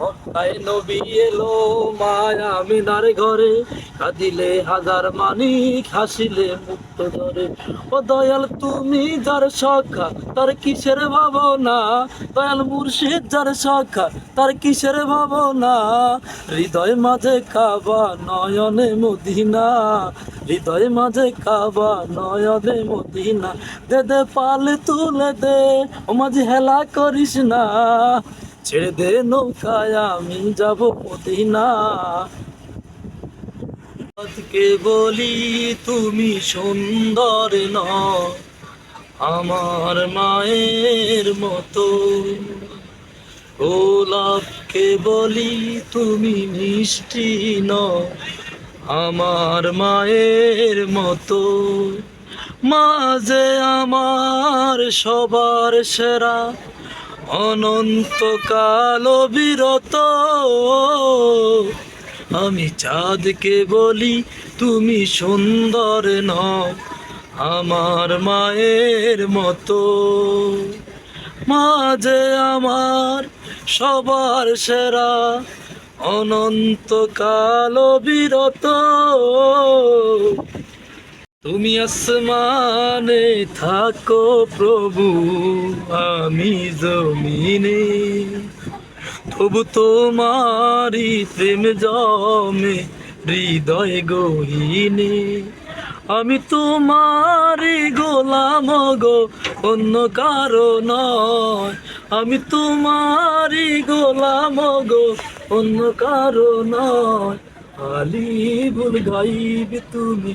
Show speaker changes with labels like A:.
A: মক্কায় নবী এলো মায়া মিনার ঘরে, কাঁদিলে হাজার মানিক, হাসিলে মুক্ত ধরে ও দয়াল, তুমি যার সখা তার কিসের ভাবনা? দয়াল মুর্শিদ যার সখা তার কিসের ভাবনা? হৃদয় মাঝে কাবা নয়নে মদিনা। হৃদয় মাঝে কাবা নয়নে মদিনা। দে দে, পাল তুলে দে, ও মাঝে হেলা করিস না। ছেড়ে দে নৌকায়, আমি যাব মদিনা। কে বলি, তুমি সুন্দর ন আমার মায়ের মতো। গোলাপকে বলি, তুমি মিষ্টি ন আমার মায়ের মতো। মাঝে আমার সবার সেরা অনন্তকাল বিরত। আমি চাঁদকে বলি, তুমি সুন্দর নও, আমার মায়ের মতো। মাঝে আমার সবার সেরা অনন্তকাল বিরত। তুমি আসমানে থাকো প্রভু, আমি জমিনে। তবু তোমারি প্রেম জমে, হৃদয় গহীনে। আমি তোমারি গোলাম গো, অন্য কারও নয়। আমি তোমারি গোলাম গো, অন্য কারও নয়। আলিবুল গাইব তুমি